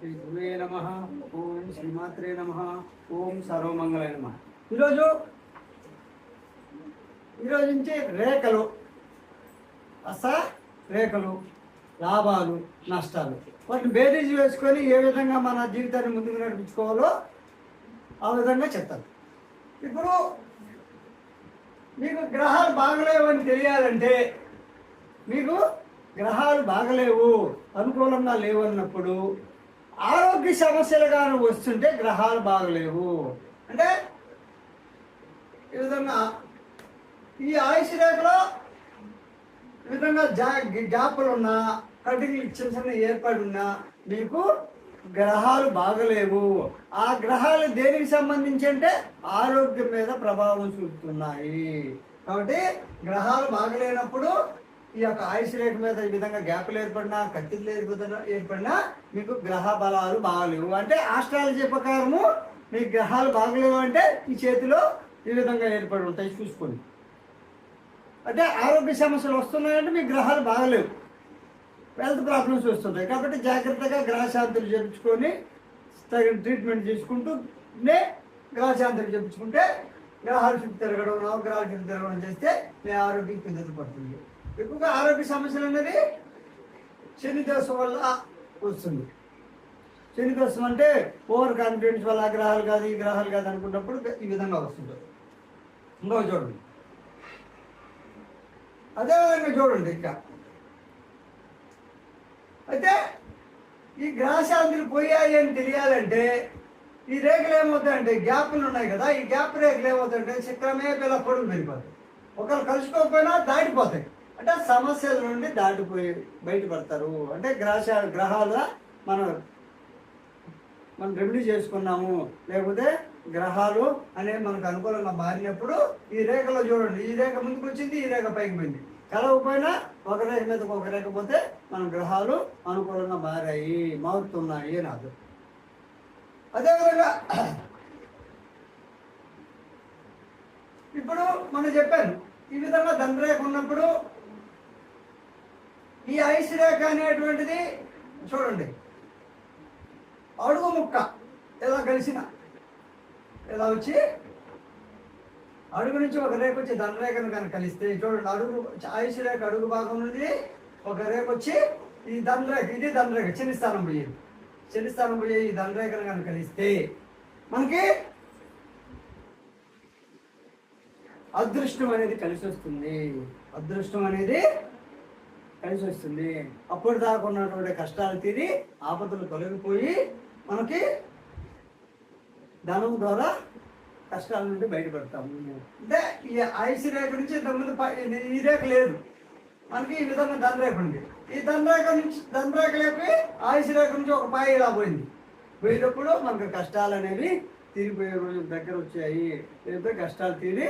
శ్రీ గురువే నమ. ఓం శ్రీమాత్రే నమ. ఓం సర్వమంగళ నమ. ఈరోజు ఈరోజు నుంచి రేఖలు అస రేఖలు లాభాలు నష్టాలు. వాటిని బేరీజ్ వేసుకొని ఏ విధంగా మన జీవితాన్ని ముందుకు నడిపించుకోవాలో ఆ విధంగా చెప్తాను. ఇప్పుడు మీకు గ్రహాలు బాగలేవని తెలియాలంటే మీకు గ్రహాలు బాగలేవు అనుకూలంగా లేవు అన్నప్పుడు ఆరోగ్య సమస్యలు కానీ వస్తుంటే గ్రహాలు బాగలేవు. అంటే ఈ విధంగా ఈ ఆయుష్ రేఖలో ఈ విధంగా జా గ్యాప్లు ఉన్నా కటింగ్లు చిన్న చిన్న ఏర్పడి ఉన్నా మీకు గ్రహాలు బాగలేవు. ఆ గ్రహాలు దేనికి సంబంధించి అంటే ఆరోగ్యం మీద ప్రభావం చూపుతున్నాయి. కాబట్టి గ్రహాలు బాగలేనప్పుడు ఈ యొక్క ఆయుష్ రేఖ మీద ఈ విధంగా గ్యాప్లు ఏర్పడినా కత్తిలు ఏర్పడినా ఏర్పడినా మీకు గ్రహ బలాలు బాగలేవు. అంటే ఆస్ట్రాలజీ ప్రకారము మీ గ్రహాలు బాగలేవు అంటే మీ చేతిలో ఈ విధంగా ఏర్పడి ఉంటాయి చూసుకోండి. అంటే ఆరోగ్య సమస్యలు వస్తున్నాయంటే మీ గ్రహాలు బాగలేవు. హెల్త్ ప్రాబ్లమ్స్ వస్తుంటాయి. కాబట్టి జాగ్రత్తగా గ్రహశాంతులు చేయించుకొని తగిన ట్రీట్మెంట్ చేసుకుంటూనే గ్రహశాంతులు చేయించుకుంటే గ్రహాలు తిరగడం నవగ్రహాలు తిరగడం చేస్తే మీ ఆరోగ్యం కింద పడుతుంది. ఎక్కువగా ఆరోగ్య సమస్యలు అనేది శనిదోషం వల్ల వస్తుంది. శని దోషం అంటే ఓవర్ కాన్ఫిడెన్స్ వల్ల ఆ గ్రహాలు కాదు ఈ గ్రహాలు కాదు అనుకున్నప్పుడు ఈ విధంగా వస్తుంది. ఇంకో చూడండి. అదేవిధంగా చూడండి ఇంకా. అయితే ఈ గ్రహశాంతులు పోయాయి అని తెలియాలంటే ఈ రేఖలు ఏమవుతాయంటే గ్యాప్లు ఉన్నాయి కదా ఈ గ్యాప్ రేఖలు ఏమవుతాయంటే చక్రమే పిల్ల పొడుగు పెరిగిపోతాయి ఒకరు కలుసుకోకపోయినా దాటిపోతాయి. అంటే సమస్యల నుండి దాటిపోయి బయటపడతారు. అంటే గ్రహ గ్రహాల మనం మనం రెమెడీ చేసుకున్నాము. లేకపోతే గ్రహాలు అనేవి మనకు అనుకూలంగా మారినప్పుడు ఈ రేఖలో చూడండి. ఈ రేఖ ముందుకు వచ్చింది ఈ రేఖ పైకి పోయింది. కలవకపోయినా ఒక రేఖ మీద ఒక రేఖ పోతే మన గ్రహాలు అనుకూలంగా మారాయి మారుతున్నాయి అని అర్థం. అదేవిధంగా ఇప్పుడు మనం చెప్పాను ఈ విధంగా దండరేఖ ఉన్నప్పుడు ఈ ఐస్ రేఖ అనేటువంటిది చూడండి. అడుగు ముక్క ఇలా కలిసిన. ఇలా వచ్చి? అడుగు నుంచి ఒక రేఖ వచ్చి దండరేఖను కనుక కలిస్తే చూడండి అడుగు ఆయుష్ రేఖ అడుగు భాగం నుండి ఒక రేఖ వచ్చి ఈ ధనరేఖ ఇది దండరేఖ చిన్న స్థానం పోయేది చిన్న స్థానం పోయే ఈ ధనరేఖను కనుక కలిస్తే మనకి అదృష్టం అనేది కలిసి వస్తుంది అదృష్టం అనేది కలిసి వస్తుంది అప్పుడు దాకా ఉన్నటువంటి కష్టాలు తీరి ఆపదలు తొలగిపోయి మనకి ధనం ద్వారా కష్టాల నుండి బయటపడతాము. అంటే ఈ ఐసి రేఖ నుంచి ఇంతకుముందు ఈ రేఖ లేదు. మనకి ఈ విధంగా ధనరేఖ ఉంది. ఈ ధనరేఖ నుంచి ధనరేఖ లేపి ఆయుష్ రేఖ నుంచి ఒక పాయి ఇలా పోయింది పోయినప్పుడు మనకు కష్టాలు అనేవి తీరిపోయే రోజు దగ్గర వచ్చాయి. లేకపోతే కష్టాలు తీరి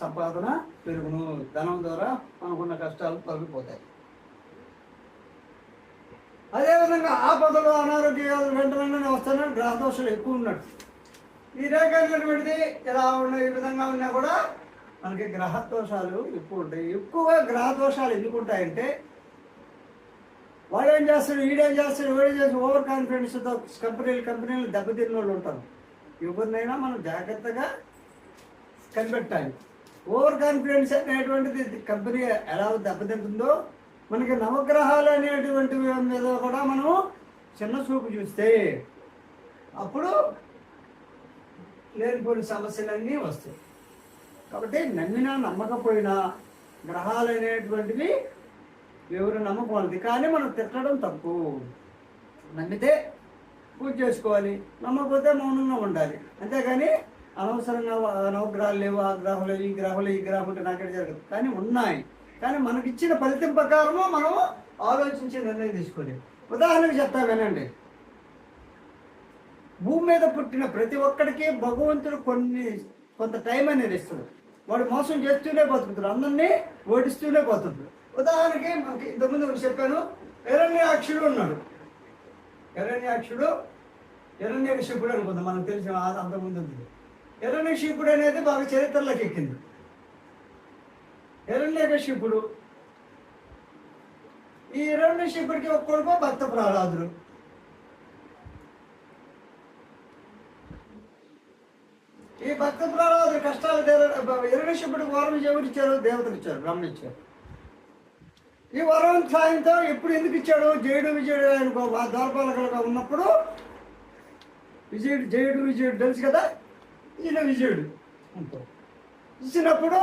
సంపాదన పెరుగును. ధనం ద్వారా మనకున్న కష్టాలు తగ్గిపోతాయి విధంగా ఆపదలు అనారోగ్యాలు వెంట వెంటనే వస్తాను గ్రహదోషాలు ఎక్కువ ఉన్నట్టు ఈ రేఖ అనేటువంటిది ఉన్న ఈ విధంగా ఉన్నా కూడా మనకి గ్రహదోషాలు ఎక్కువ ఉంటాయి. ఎక్కువగా గ్రహదోషాలు ఎందుకు ఉంటాయంటే వాడు ఏం చేస్తాడు వీడేం చేస్తాడు వీడేం చేస్తాడు ఓవర్ కాన్ఫిడెన్స్తో కంపెనీలు కంపెనీలు దెబ్బతిన్న వాళ్ళు ఉంటారు. ఎవరినైనా మనం జాగ్రత్తగా కనిపెట్టాలి. ఓవర్ కాన్ఫిడెన్స్ అనేటువంటిది కంపెనీ ఎలా దెబ్బతింటుందో మనకి నవగ్రహాలు అనేటువంటి మీద కూడా మనం చిన్న చూపు చూస్తే అప్పుడు లేనిపోయిన సమస్యలన్నీ వస్తాయి. కాబట్టి నమ్మినా నమ్మకపోయినా గ్రహాలు అనేటువంటివి ఎవరు నమ్మకూడదు. కానీ మనం తిట్టడం తప్పు. నమ్మితే పూజ చేసుకోవాలి నమ్మకపోతే మౌనంగా ఉండాలి. అంతేగాని అనవసరంగా నవగ్రహాలు లేవు ఆ గ్రహాలు ఈ గ్రహాలు ఈ గ్రహం ఉంటే నాకే జరగదు. కానీ ఉన్నాయి. కానీ మనకిచ్చిన ఫలితం ప్రకారము మనం ఆలోచించి నిర్ణయం తీసుకోలేము ఉదాహరణకు చెప్తా వినండి. భూమి మీద పుట్టిన ప్రతి ఒక్కడికి భగవంతుడు కొన్ని కొంత టైం అనేది ఇస్తాడు. వాడు మోసం చేస్తూనే బతుకుతాడు అందరినీ ఓడిస్తూనే పోతుంటాడు. ఉదాహరణకి మనకి ఇంతకుముందు ఒకటి చెప్పాను. హిరణ్యాక్షుడు ఉన్నాడు. హిరణ్యాక్షుడు హిరణ్యకశిపుడు అనుకుందాం. మనకు తెలిసిన అంతకుముందు ఉంది. హిరణ్యశిపుడు అనేది బాగా చరిత్రలోకి ఎక్కింది. హిరణ్యకశిపుడు ఈ హిరణ్యశిపుడికి ఒక కొడుకు భక్త ప్రహ్లాదుడు. ఈ భక్త ప్రహ్లాదు కష్టాలు హిరణ్యశిపుడికి వరం ఎవరు ఇచ్చారు దేవతలు ఇచ్చారు బ్రహ్మ ఇచ్చారు. ఈ వరం సాయంతో ఎప్పుడు ఎందుకు ఇచ్చాడు? జయుడు విజయుడు ఆయన ద్వారపాలకులుగా ఉన్నప్పుడు విజయుడు జయుడు విజయుడు తెలుసు కదా? ఈయన విజయుడు. ఇచ్చినప్పుడు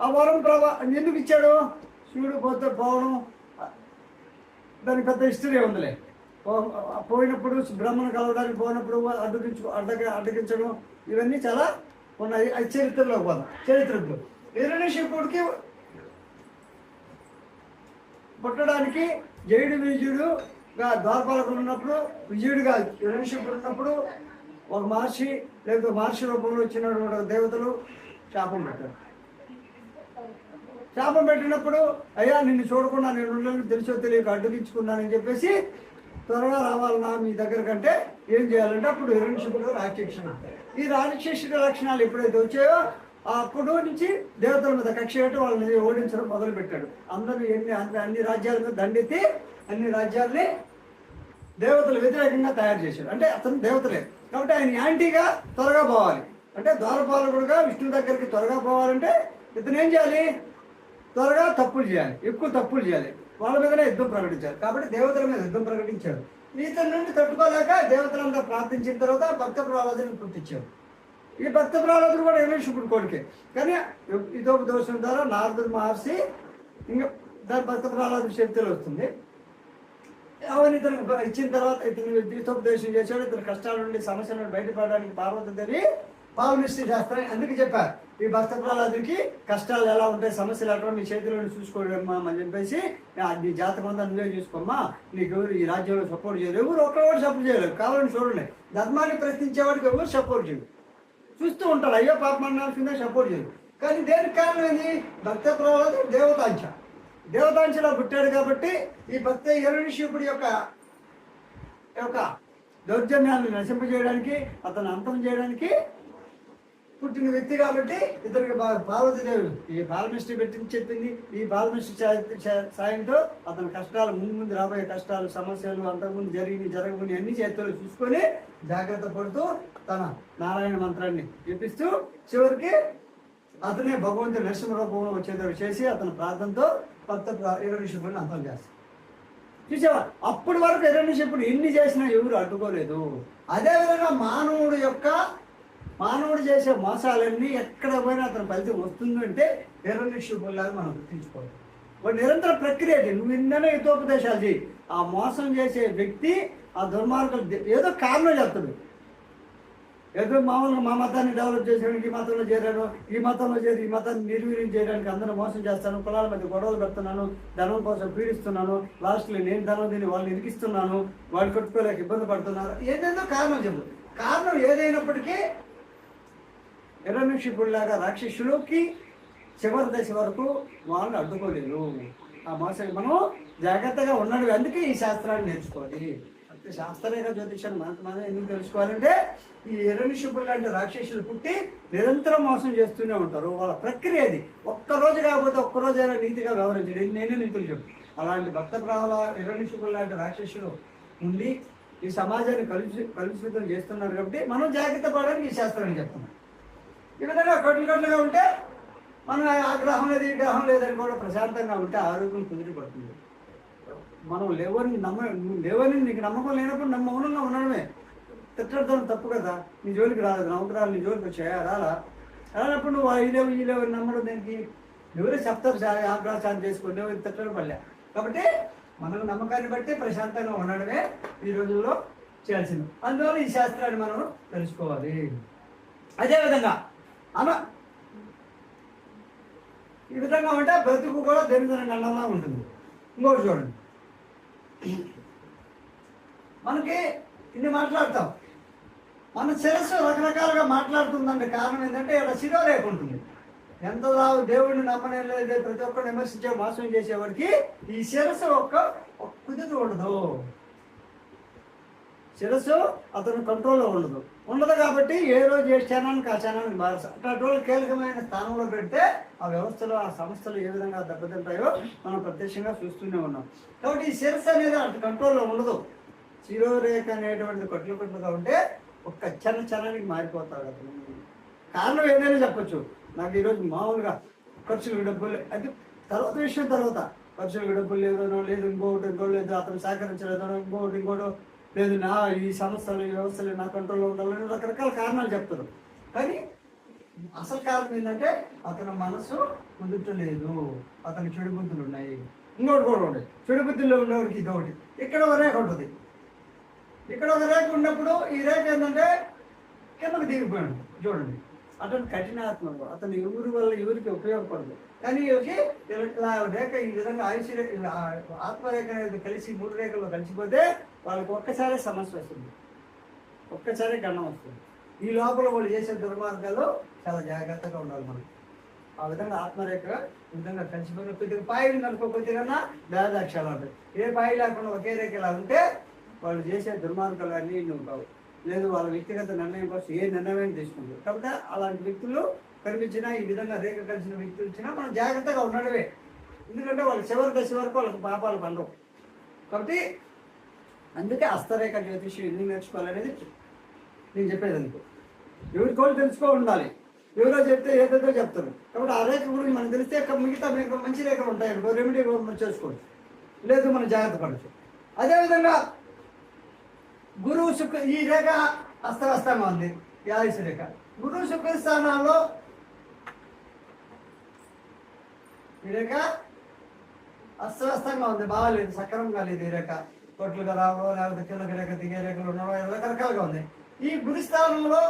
ఆ వరం ప్రభా ఎందుకు ఇచ్చాడు? శివుడు పోతే పోవడం దానికి పెద్ద హిస్టరీ ఉందిలే. పో- పోయినప్పుడు బ్రహ్మను కలవడానికి పోయినప్పుడు అడ్డగించు అడ్డగ అడ్డగించడం ఇవన్నీ చాలా ఉన్నాయి. అది చరిత్రలో పోదాం. చరిత్రలో హిరణ్యశిపుడికి పుట్టడానికి జయుడు విజయుడుగా ద్వారపాలకులు ఉన్నప్పుడు విజయుడిగా హిరణ్యశిపుడు ఉన్నప్పుడు ఒక మహర్షి లేకపోతే మహర్షి రూపంలో వచ్చినటువంటి దేవతలు శాపం పెట్టారు. శాపం పెట్టినప్పుడు అయ్యా నిన్ను చూడకుండా నేను ఉండలేను తెలిసో తెలియక అడ్డగించుకున్నానని చెప్పేసి త్వరగా రావాలన్నా మీ దగ్గర కంటే ఏం చేయాలంటే అప్పుడు హిరణ్యశిపుడు రాక్షసుడు ఈ రాక్షసుడి లక్షణాలు ఎప్పుడైతే వచ్చాయో అప్పుడు నుంచి దేవతల మీద కక్ష పెట్టి వాళ్ళని ఓడించడం మొదలుపెట్టాడు. అందరూ ఎన్ని అన్ని రాజ్యాల మీద దండెత్తి అన్ని రాజ్యాల్ని దేవతలు వ్యతిరేకంగా తయారు చేశాడు. అంటే అతను దేవతలే. కాబట్టి ఆయన యాంటీగా త్వరగా పోవాలి. అంటే ద్వారపాలకుడుగా విష్ణు దగ్గరికి త్వరగా పోవాలంటే ఇతను ఏం చేయాలి? త్వరగా తప్పులు చేయాలి. ఎక్కువ తప్పులు చేయాలి. వాళ్ళ మీదనే యుద్ధం ప్రకటించారు కాబట్టి దేవతల మీద యుద్ధం ప్రకటించాడు ఇతని నుండి తట్టుకోలేక దేవతలంతా ప్రార్థించిన తర్వాత భక్త ప్రహ్లాదుని పుట్టించారు. ఈ భక్త ప్రహ్లాదుడు కూడా హిరణ్యశుకుడు కొడుకే కానీ ఇదో దోషం ద్వారా నారదుడు మహర్షి ఇంకా దాని భక్త ప్రహ్లాదు చరిత్రలో వస్తుంది. అవన్నీ ఇతను ఇచ్చిన తర్వాత ఇతను దీతోపదేశం చేశాడు. ఇతను కష్టాల నుండి సమస్యల నుండి బయటపడడానికి పార్వతీదేవి పావనిష్టి శాస్త్రం అందుకు చెప్పారు. ఈ భక్త ప్రహ్లాదుడికి కష్టాలు ఎలా ఉంటాయి సమస్యలు ఎక్కడ మీ చేతిలో చూసుకోవడమ్మా అని చెప్పేసి నీ జాతకం అంతా నువ్వే చూసుకోమ్మా. నీకు ఎవరు ఈ రాజ్యంలో సపోర్ట్ చేయరు ఎవరు ఒక్కరు సపోర్ట్ చేయలేరు కావాలని చూడండి. ధర్మాన్ని ప్రశ్నించేవాడికి ఎవరు సపోర్ట్ చేయరు. చూస్తూ ఉంటారు. అయ్యో పాపం అనాల్సిందే సపోర్ట్ చేయరు. కానీ దేనికి కారణం ఏంది? భక్త ప్రహ్లాదు దేవతాంశ. దేవతాంశలో పుట్టాడు కాబట్టి ఈ భక్త హిరణ్యశివుడి యొక్క యొక్క దౌర్జన్యాన్ని నశింపజేయడానికి అతను అంతం చేయడానికి పుట్టిన వ్యక్తి కాబట్టి ఇతనికి బా- పార్వతీదేవి ఈ బాలమిస్ట్రీ పెట్టింది చెప్పింది. ఈ బాలమిస్ట్రీ సాయంతో అతని కష్టాలు ముందు ముందు రాబోయే కష్టాలు సమస్యలు అంతకుముందు జరిగి జరగకుండా అన్ని చేతులు చూసుకొని జాగ్రత్త పడుతూ తన నారాయణ మంత్రాన్ని చెప్పిస్తూ చివరికి అతనే భగవంతుడి నరసింహ రూపంలో వచ్చేటట్టు చేసి అతని ప్రార్థనతో భక్త హిరణ్యశిపుడిని అంతం చేస్తాడు. చూసావా? అప్పటి వరకు హిరణ్యశిపుడు ఎన్ని చేసినా ఎవరు అడ్డుకోలేదు. అదేవిధంగా మానవుడు యొక్క మానవుడు చేసే మోసాలన్నీ ఎక్కడ పోయినా అతని ఫలితం వస్తుందంటే హిరణ్యశిపుడిలాగా మనం గుర్తించుకోవాలి. వాడు నిరంతర ప్రక్రియ అది. నువ్వు ఎన్నైనా హితోపదేశాలు చేయి ఆ మోసం చేసే వ్యక్తి ఆ దుర్మార్గులు ఏదో కారణం చెప్తాడు ఏదో మామూలుగా మా మతాన్ని డెవలప్ చేసేయడానికి ఈ మతంలో చేరాను ఈ మతంలో చేరి ఈ మతాన్ని నిర్వీర్యం చేయడానికి అందరూ మోసం చేస్తాను కులాల మధ్య గొడవలు పెడుతున్నాను ధనం కోసం పీడిస్తున్నాను లాస్ట్లో నేను ధనం తిని వాళ్ళని ఇరికిస్తున్నాను వాళ్ళు కొట్టుకోలేక ఇబ్బంది పడుతున్నారు. ఏదేదో కారణం చెప్పు. కారణం ఏదైనప్పటికీ హిరణ్యక్షిపుడిలాగా రాక్షసులకి చివరి దశ వరకు వాళ్ళు అడ్డుకోలేరు. ఆ మాసం మనం జాగ్రత్తగా ఉన్నాడు. అందుకే ఈ శాస్త్రాన్ని నేర్చుకోవాలి. అంటే శాస్త్రేక జ్యోతిషాన్ని మనకు మనం ఎందుకు తెలుసుకోవాలంటే ఈ హిరణ్యశిపుడు లాంటి రాక్షసులు పుట్టి నిరంతరం మోసం చేస్తూనే ఉంటారు. వాళ్ళ ప్రక్రియ అది. ఒక్కరోజు కాకపోతే ఒక్కరోజైనా నీతిగా వ్యవహరించడం. నేనే నీతులు చెప్పు. అలాంటి భక్త ప్రాణాల హిరణ్యశిపుడు లాంటి రాక్షసులు ఉండి ఈ సమాజాన్ని కలుషి కలుషితం చేస్తున్నారు కాబట్టి మనం జాగ్రత్త పడాలని ఈ శాస్త్రాన్ని చెప్తున్నాం. ఈ విధంగా కట్లు కట్లుగా ఉంటే మనం ఆ గ్రహం లేదు ఈ గ్రహం లేదని కూడా ప్రశాంతంగా ఉంటే ఆరోగ్యం కుదిరిపడుతుంది. మనం లేవని నమ్మ లేవని నీకు నమ్మకం లేనప్పుడు నమ్మ మౌనంగా ఉండడమే. తిట్టడం తప్పు కదా నీ జోలికి రాలేదు నమ్మకరాలు నీ జోలికి వచ్చాయా రాలా? రానప్పుడు నువ్వు ఈ లేవు ఈ లేవు నమ్మడం దానికి? ఎవరే చెప్తారు సార్ ఆగ్రహాన్ని చేసుకోండి ఎవరు తిట్టడం పడలే. కాబట్టి మన నమ్మకాన్ని బట్టి ప్రశాంతంగా ఉండడమే ఈ రోజుల్లో చేయాల్సింది. అందువల్ల ఈ శాస్త్రాన్ని మనం తెలుసుకోవాలి. అదేవిధంగా అన ఈ విధంగా ఉంటే బ్రతుకు కూడా దరిద్రం గండంలా ఉంటుంది. ఇంకోటి చూడండి. మనకి ఇన్ని మాట్లాడతాం. మన శిరస్సు రకరకాలుగా మాట్లాడుతుందంటే కారణం ఏంటంటే ఇక్కడ శిరోరేఖ ఉంటుంది. ఎంత రావు దేవుడిని నమ్మనే లేదు ప్రతి ఒక్కరు విమర్శించే మోసం చేసేవాడికి ఈ శిరస్సు ఒక్క ఒక్క కుదురు ఉండదు. శిరస్సు అతను కంట్రోల్లో ఉండదు. ఉండదు కాబట్టి ఏ రోజు ఏ క్షణానికి ఆ క్షణానికి మారుస్తాం అట్లాంటి కీలకమైన స్థానంలో పెడితే ఆ వ్యవస్థలు ఆ సంస్థలు ఏ విధంగా దెబ్బతింటాయో మనం ప్రత్యక్షంగా చూస్తూనే ఉన్నాం. కాబట్టి ఈ శిరస్సు అనేది అటు కంట్రోల్లో ఉండదు. శిరోరేఖ అనేటువంటి కొట్లు కొట్లుగా ఉంటే ఒక్క చిన్న క్షణానికి మారిపోతాడు అతను. కారణం ఏదైనా చెప్పొచ్చు. నాకు ఈరోజు మామూలుగా ఖర్చులకు డబ్బులు అది తర్వాత విషయం తర్వాత. ఖర్చులకు డబ్బులు లేదనో లేదు ఇంకోటి ఇంకో లేదు అతను సహకరించలేదనో ఇంకోటి ఇంకోటి లేదు నా ఈ సంస్థలు ఈ వ్యవస్థలు నా కంట్రోల్లో ఉండాలని రకరకాల కారణాలు చెప్తారు. కానీ అసలు కారణం ఏంటంటే అతని మనసు కుదుటలేదు అతని చెడు బుద్ధులు ఉన్నాయి. ఇంకోటి కూడా ఉన్నాయి చెడు బుద్ధుల్లో ఉన్నవారికి ఇదొకటి. ఇక్కడ ఒక రేఖ ఉంటుంది. ఇక్కడ ఒక రేఖ ఉన్నప్పుడు ఈ రేఖ ఏంటంటే కిందకు దిగిపోయాడు. చూడండి. అతను కఠినాత్మ అతను ఎవరి వల్ల ఎవరికి ఉపయోగపడదు. కానీ ఇవి ఇలా రేఖ ఈ విధంగా ఆయుష్ ఆత్మరేఖ అనేది కలిసి మూడు రేఖలో కలిసిపోతే వాళ్ళకి ఒక్కసారి సమస్య వస్తుంది. ఒక్కసారి గణం వస్తుంది. ఈ లోపల వాళ్ళు చేసే దుర్మార్గాలు చాలా జాగ్రత్తగా ఉండాలి మనం. ఆ విధంగా ఆత్మరేఖ ఈ విధంగా కలిసిపోయిన కొద్దిగా పాయలు కనుక్కోకపోతే కొద్దిగా భేదాక్షాలు ఉంటాయి ఏ పాయి లేకుండా ఒకే రేఖ ఇలా ఉంటే వాళ్ళు చేసే దుర్మార్గాలు అన్నీ నువ్వు కావు లేదు వాళ్ళ వ్యక్తిగత నిర్ణయం కోసం ఏ నిర్ణయం తీసుకుంటారు. కాబట్టి అలాంటి వ్యక్తులు కనిపించినా ఈ విధంగా రేఖ కలిసిన వ్యక్తులు ఇచ్చినా మనం జాగ్రత్తగా ఉండడమే. ఎందుకంటే వాళ్ళు చివరి దశ వరకు వాళ్ళకి పాపాలు పండవు. కాబట్టి అందుకే హస్తరేఖ జ్యోతిష్యం ఎందుకు నేర్చుకోవాలనేది నేను చెప్పేది అనుకో ఎవరి కోళ్ళు తెలుసుకో ఉండాలి. ఎవరో చెప్తే ఏదేదో చెప్తారు. కాబట్టి ఆ రేఖ గురించి మనం తెలిస్తే మిగతా మీకు మంచి రేఖలు ఉంటాయి అనుకో రెమెడీ మనం చేసుకోవచ్చు. లేదు మనం జాగ్రత్త పడచ్చు. అదేవిధంగా గురువు శుక్ర ఈ రేఖ అస్తవ్యస్తంగా ఉంది. ఈ రేఖ. గురువు శుక్ర స్థానాల్లో ఈ రేఖ అస్తవ్యస్తంగా ఉంది. బాగాలేదు సక్రమంగా లేదు ఈ రేఖ. కొట్లుగా రావో లేకపోతే కిందకి రేఖ దిగే రేఖలు ఉన్నావో? రకరకాలుగా ఉంది. ఈ గురి స్థానంలో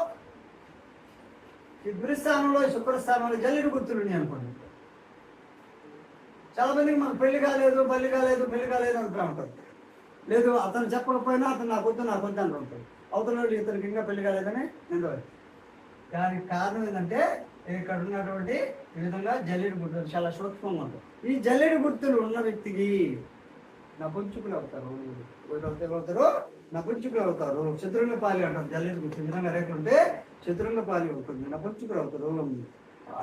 ఈ గురిస్థానంలో శుక్రస్థానంలో ఈ జల్లిడి గుర్తులు ఉన్నాయి అనుకోండి. చాలా మందికి మాకు పెళ్ళి కాలేదు పెళ్ళి కాలేదు పెళ్ళి కాలేదు అంటూ ఉంటారు. లేదు అతను చెప్పకపోయినా అతను నాకు వద్దు నాకు వద్దు అంటూ ఉంటాడు అవతల ఇతనికి ఇంకా పెళ్ళి కాలేదని నిందవాలి దానికి కారణం ఏంటంటే ఇక్కడ ఉన్నటువంటి ఈ విధంగా జల్లెడి గుర్తులు చాలా సూక్ష్మంగా ఉంటాయి. ఈ జల్లెడి గుర్తులు ఉన్న వ్యక్తికి నపుంచుకులు అవుతారు ఎవరైతే అవుతారో నపుంచుకులు అవుతారు శత్రువుల పాలి అంటారు. జల్లెడి గుర్తు ఈ విధంగా రేఖలు ఉంటే శత్రువుల పాలి నపుంచుకులు అవుతారు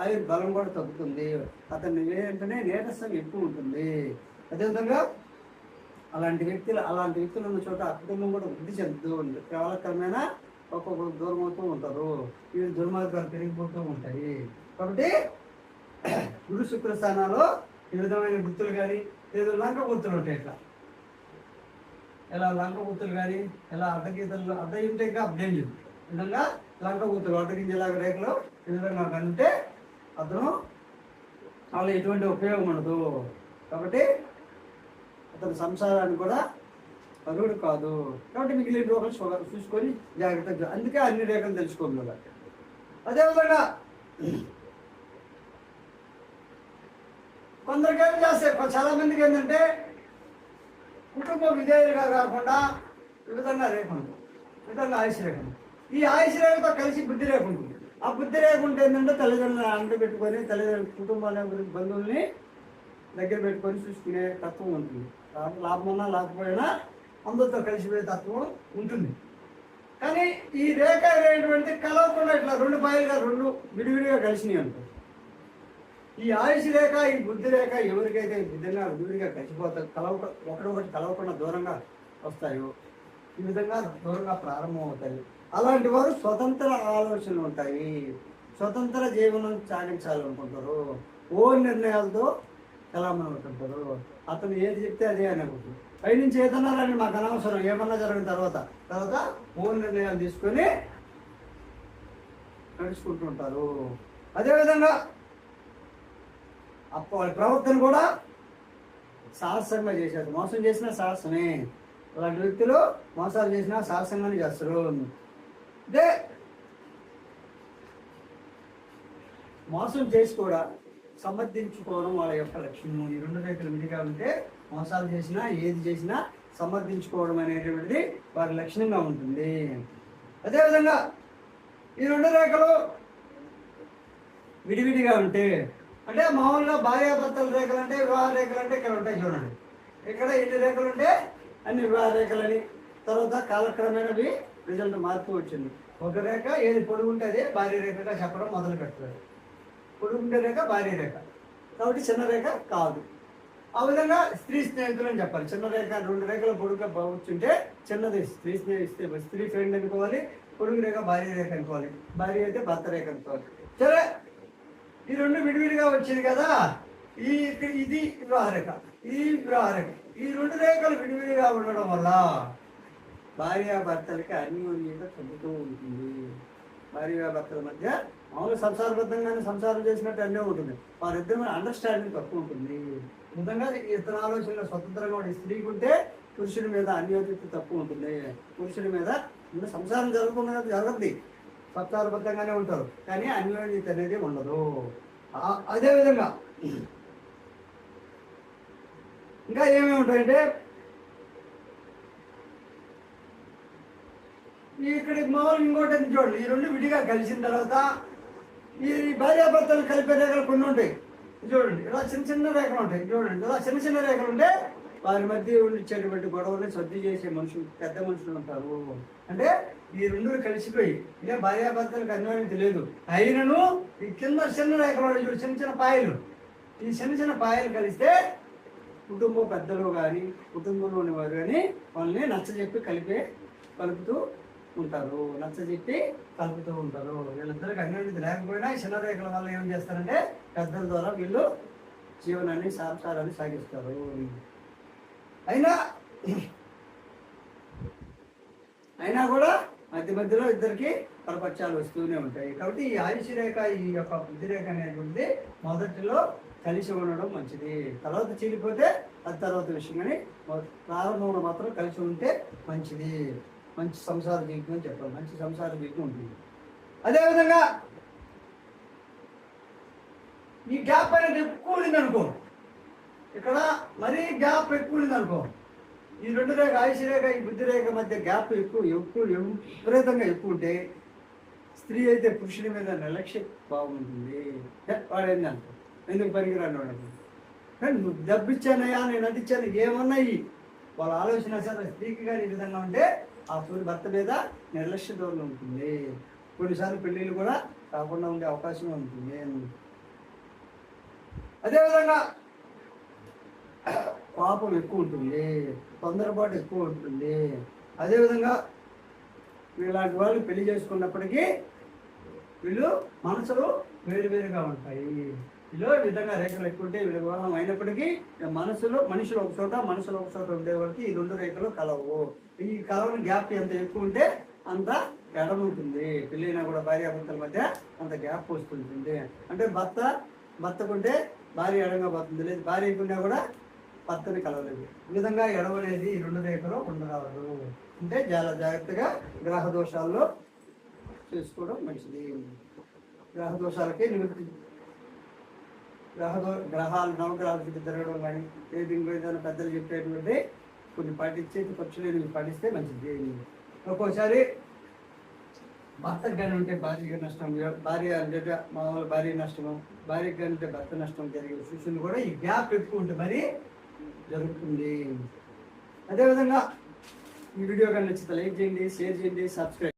ఆయుర్ బలం కూడా తగ్గుతుంది. అతన్ని ఏంటనే నీరసం ఎక్కువ ఉంటుంది. అదేవిధంగా అలాంటి వ్యక్తులు అలాంటి వ్యక్తులు ఉన్న చోట కుటుంబం కూడా వృద్ధి చెందుతూ ఉంది. కేవలకరమైన ఒక్కొక్కరు దూరం అవుతూ ఉంటారు. ఇవి దుర్మార్గాలు పెరిగిపోతూ ఉంటాయి. కాబట్టి గురు శుక్ర స్థానాల్లో ఈ విధమైన గుర్తులు కానీ ఏదో లంక గుర్తులు ఉంటాయి ఇట్లా. ఎలా లంక గుర్తులు కానీ ఎలా అడ్డగీతలు అడ్డ ఉంటే ఇంకా డేంజర్ ఈ విధంగా లంక గుర్తులు అడ్డగించేలాగా రేఖలు ఈ విధంగా కంటే అతను వాళ్ళ ఎటువంటి ఉపయోగం ఉండదు. కాబట్టి అతని సంసారాన్ని కూడా పరువుడు కాదు. కాబట్టి మిగిలిన రోగాలు చూ- చూసుకొని జాగ్రత్తగా అందుకే అన్ని రేఖలు తెలుసుకోవాలి. అదేవిధంగా కొందరికి ఏం చేస్తే చాలా మందికి ఏంటంటే కుటుంబ విధేయులుగా కాకుండా విధంగా రేపు విధంగా ఆయుష్ ఈ ఆయుష్ రేఖతో కలిసి బుద్ధి రేఖ ఉంటుంది ఆ బుద్ధి రేకుంటే ఉంటే ఏంటంటే తల్లిదండ్రులను అంట పెట్టుకొని తల్లిదండ్రుల కుటుంబాల గురించి బంధువుల్ని దగ్గర పెట్టుకొని చూసుకునే తత్వం ఉంటుంది. లా- లాభమన్నా లేకపోయినా అందరితో కలిసిపోయే తత్వం ఉంటుంది. కానీ ఈ రేఖ అనేటువంటి కలవకుండా ఇట్లా రెండు పాయలుగా రెండు విడివిడిగా కలిసినాయి అంటారు ఈ ఆయుష్ రేఖ ఈ బుద్ధి రేఖ ఎవరికైతే ఈ విధంగా విడివిడిగా కలిసిపోతాయి కలవ ఒకడొకటి కలవకుండా దూరంగా వస్తాయో ఈ విధంగా దూరంగా ప్రారంభమవుతాయి అలాంటి వారు స్వతంత్ర ఆలోచనలు ఉంటాయి. స్వతంత్ర జీవనం సాగించాలనుకుంటారు. ఓ నిర్ణయాలతో కలవమనుకుంటారు అతను ఏది చెప్తే అదే అనుకుంటారు. పైనుంచి ఏదన్నారని మాకు అనవసరం ఏమన్నా జరిగిన తర్వాత తర్వాత ఓ నిర్ణయాలు తీసుకొని నడుచుకుంటుంటారు అదేవిధంగా వాళ్ళ ప్రవర్తన కూడా సాహసంగా చేశారు. మోసం చేసినా సాహసమే. అలాంటి వ్యక్తులు మోసాలు చేసినా సాహసంగానే చేస్తారు. అంటే మోసం చేసి కూడా సమర్థించుకోవడం వాళ్ళ యొక్క లక్ష్యము ఈ రెండు రేఖలు విడిగా ఉంటే మోసాలు చేసినా ఏది చేసినా సమర్థించుకోవడం అనేటువంటిది వారి లక్షణంగా ఉంటుంది. అదేవిధంగా ఈ రెండు రేఖలు విడివిడిగా ఉంటే అంటే మామూలుగా భార్యాభర్తల రేఖలు అంటే వివాహ రేఖలు అంటే ఇక్కడ ఉంటాయి చూడండి. ఇక్కడ ఎన్ని రేఖలు ఉంటే అన్ని వివాహ రేఖలని. తర్వాత కాలక్రమేణవి రిజల్ట్ మారుతూ వచ్చింది. ఒక రేఖ ఏది పొడుగుంటే అదే భార్య రేఖగా చెప్పడం మొదలు పెడతారు. పొడుగుంటే రేఖ భార్య రేఖ. కాబట్టి చిన్న రేఖ కాదు. ఆ విధంగా స్త్రీ స్నేహితులు అని చెప్పాలి. చిన్న రేఖ రెండు రేఖలు పొడుగుగా బాగుంటే చిన్నది స్త్రీ స్నేహిస్తే స్త్రీ ఫ్రెండ్ అనుకోవాలి పొడుగు రేఖ భార్య రేఖ అనుకోవాలి. భార్య అయితే భర్త రేఖ అనుకోవాలి. సరే ఈ రెండు విడివిడిగా వచ్చింది కదా. ఈ ఇది వివాహ ఇది ఈ ఈ రెండు రేఖలు విడివిడిగా ఉండడం వల్ల భార్యాభర్తలకి అన్యోన్యత తగ్గుతూ ఉంటుంది. భార్యాభర్తల మధ్య మామూలు సంసారబద్ధంగానే సంసారం చేసినట్టు అన్నీ ఉంటుంది. వారిద్దరి మీద అండర్స్టాండింగ్ తక్కువ ఉంటుంది. నిజంగా ఇతర ఆలోచనలో స్వతంత్రంగా ఉండే స్త్రీకి ఉంటే పురుషుడి మీద అన్యోన్యత తక్కువ ఉంటుంది. పురుషుడి మీద సంసారం జరుగుతుంది జరగద్ది సత్తారబద్ధంగానే ఉంటారు. కానీ అన్యోన్యత అనేది ఉండదు. అదేవిధంగా అదే విధంగా ఇంకా ఏమేమి ఉంటాయంటే ఇక్కడికి ఇక్కడ మామూలు ఇంకోటి ఉంది చూడండి ఈ రెండు విడిగా కలిసిన తర్వాత ఈ భార్యాభర్తలు కలిపే రేఖలు కొన్ని ఉంటాయి. చూడండి ఇలా చిన్న చిన్న రేఖలు ఉంటాయి. చూడండి ఇలా చిన్న చిన్న రేఖలు ఉంటే వారి మధ్య ఉండేటువంటి గొడవలు సర్ది చేసే మనుషులు పెద్ద మనుషులు ఉంటారు. అంటే ఈ రెండు కలిసిపోయి ఇదే భార్యాభర్తలకు అన్యోన్యం తెలియదు. అయినను ఈ కింద చిన్న రేఖలు చిన్న చిన్న పాయలు. ఈ చిన్న చిన్న పాయలు కలిస్తే కుటుంబ పెద్దలు కానీ కుటుంబంలోని వారు కానీ వాళ్ళని నచ్చజెప్పి కలిపే కలుపుతూ ఉంటారు. నచ్చజెప్పి కలుపుతూ ఉంటారు. వీళ్ళిద్దరికి అన్యోన్యత లేకపోయినా ఈ చిన్న రేఖల వల్ల ఏం చేస్తారంటే పెద్దల ద్వారా వీళ్ళు జీవనాన్ని సంసారాన్ని సాగిస్తారు. అయినా అయినా కూడా మధ్య మధ్యలో ఇద్దరికి పరపక్షాలు వస్తూనే ఉంటాయి. కాబట్టి ఈ ఆయుష్ రేఖ ఈ యొక్క బుద్ధి రేఖ అనేటువంటిది మొదటిలో కలిసి ఉండడం మంచిది. తర్వాత చీలిపోతే అది తర్వాత విషయం. కానీ ప్రారంభంలో మాత్రం కలిసి ఉంటే మంచిది. మంచి సంసార జీవితం అని చెప్పాలి. మంచి సంసార జీవితం ఉంటుంది. అదేవిధంగా ఈ గ్యాప్ అనేది ఎక్కువ ఉంది అనుకో ఇక్కడ మరీ గ్యాప్ ఎక్కువ ఉంది అనుకో ఈ రెండు రేఖ ఆయుష్ రేఖ ఈ బుద్ధి రేఖ మధ్య గ్యాప్ ఎక్కువ ఎక్కువ విపరీతంగా ఎక్కువ ఉంటే స్త్రీ అయితే పురుషుడి మీద నిర్లక్ష్య బాగుంటుంది. వాడు ఏ, అనుకో ఎందుకు పనికిరాను వాడు? నువ్వు దెబ్బిచ్చానయ్యా నేను నటించాను ఏమన్నాయి? వాళ్ళ ఆలోచన సరే స్త్రీకి కానీ ఈ విధంగా ఉంటే ఆ సూర్య భర్త మీద నిర్లక్ష్య ధోరణి ఉంటుంది. కొన్నిసార్లు పెళ్ళిళ్ళు కూడా కాకుండా ఉండే అవకాశం ఉంటుంది. అదేవిధంగా పాపం ఎక్కువ ఉంటుంది. తొందరపాటు ఎక్కువ ఉంటుంది. అదేవిధంగా ఇలాంటి వాళ్ళు పెళ్ళి చేసుకున్నప్పటికీ వీళ్ళు మనసులు వేరువేరుగా ఉంటాయి. వీళ్ళు ఈ విధంగా రేఖలు ఎక్కువ ఉంటే వీళ్ళ వివాహం అయినప్పటికీ మనసులో మనుషులు ఒక చోట మనుషులు ఒక చోట ఉండే వరకు ఈ రెండు రేఖలు కలవు. ఈ కలవని గ్యాప్ ఎంత ఎక్కువ ఉంటే అంత ఎడమ ఉంటుంది. పెళ్ళైనా కూడా భార్యాభర్తల మధ్య అంత గ్యాప్ వస్తుంటుంది. అంటే భర్త భర్తకుంటే భార్య ఎడంగా పోతుంది. లేదు భార్యకున్నా కూడా భర్తని కలవలేదు ఈ విధంగా ఎడవ ఈ రెండు రేఖలు ఉండరాదు. అంటే చాలా జాగ్రత్తగా గ్రహ దోషాల్లో చేసుకోవడం మంచిది. గ్రహ దోషాలకి నివృత్తి గ్రహ గ్రహాలు నవగ్రహాల చుట్టూ తిరగడం కానీ ఏది ఇంకో ఏదైనా పెద్దలు చెప్పేటువంటి కొన్ని పాటించేది పక్షులు పాటిస్తే మంచిది. ఒక్కోసారి భర్తకు కానీ ఉంటే భార్యకి నష్టం భార్య అంటే మామూలు భార్య నష్టము భార్యకి కానీ ఉంటే భర్త నష్టం జరిగే సూచనలు కూడా ఈ గ్యాప్ ఎక్కువ ఉంటే మరి జరుగుతుంది. అదేవిధంగా ఈ వీడియో కానీ నచ్చితే లైక్ చేయండి షేర్ చేయండి సబ్స్క్రైబ్